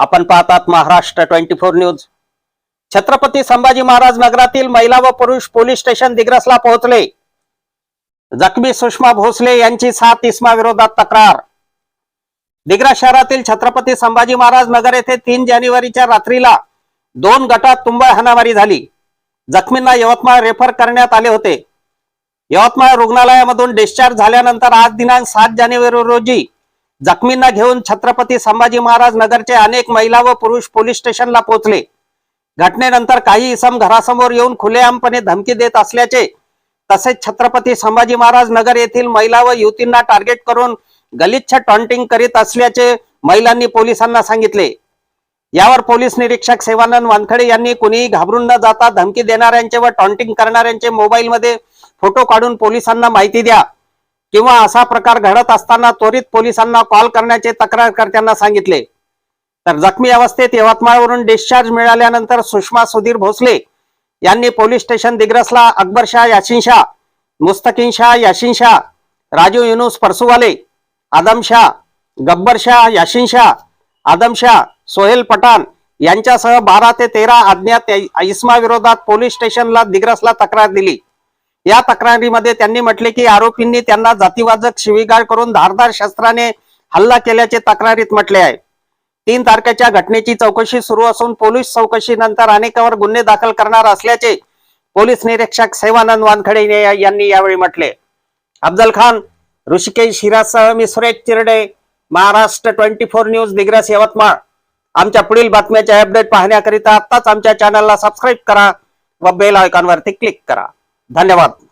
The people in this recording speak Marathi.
आपण पाहतात Maharashtra twenty four news. Chhatrapati Sambhaji Maharaj नगरातील महिला व पुरुष पोलीस स्टेशन दिग्रसला पोहोचले. जखमी सुषमा भोसले यांची सात इस्मा विरोधात तक्रार. दिग्रस शहरातील छत्रपती संभाजी महाराज नगर येथे तीन जानेवारीच्या रात्रीला दोन गटात तुंबळ हाणामारी झाली. जखमींना यवतमाळ रेफर करण्यात आले होते. यवतमाळ रुग्णालयामधून डिस्चार्ज झाल्यानंतर आज दिनांक सात जानेवारी रोजी जखमींना घेऊन छत्रपती संभाजी महाराज नगरचे अनेक महिला व पुरुष पोलीस स्टेशनला पोहोचले. घटनेनंतर काही इसम घरासमोर येऊन खुलेआमपणे धमकी देत असल्याचे तसेच छत्रपती संभाजी महाराज नगर येथील महिला व युवतींना टार्गेट करून गलिच्छ टॉन्टिंग करीत असल्याचे महिलांनी पोलिसांना सांगितले. यावर पोलीस निरीक्षक सेवानंद वानखडे यांनी कुणीही घाबरून न जाता धमकी देणाऱ्यांचे व टॉन्टिंग करणाऱ्यांचे मोबाईलमध्ये फोटो काढून पोलिसांना माहिती द्या. किंवा असा प्रकार घडत असताना त्वरित पोलिसांना कॉल करण्याचे तक्रारकर्त्यांना सांगितले. तर जखमी अवस्थेत यवतमाळवरून डिस्चार्ज मिळाल्यानंतर सुषमा सुधीर भोसले यांनी पोलीस स्टेशन दिग्रसला अकबर शाह यासिन शाह मुस्तकीन शाह यासिन शाह राजू युनुस परसुवाले आदम शाह गब्बर शाह यासिन शाह आदम शाह सोहेल पठाण यांच्यासह बारा ते तेरा अज्ञात इस्मा विरोधात पोलीस स्टेशनला दिग्रसला तक्रार दिली. या तक्रारीमध्ये त्यांनी म्हटले की आरोपींनी त्यांना जातीवाचक शिवीगाळ करून धारदार शस्त्राने हल्ला केल्याचे तक्रारीत म्हटले आहे. तीन तारखेच्या घटनेची चौकशी सुरू असून पोलीस चौकशीनंतर अनेकावर गुन्हे दाखल करणार असल्याचे पोलीस निरीक्षक सेवानंद वानखडे यांनी यावेळी म्हटले. अफजल खान ऋषिकेश हिरासह मी Suresh Chirde Maharashtra twenty four news Digras Yavatmal. आमच्या पुढील बातम्याचे अपडेट पाहण्याकरिता आत्ताच आमच्या चॅनलला सबस्क्राईब करा व बेल आयकॉनवरती क्लिक करा. धन्यवाद.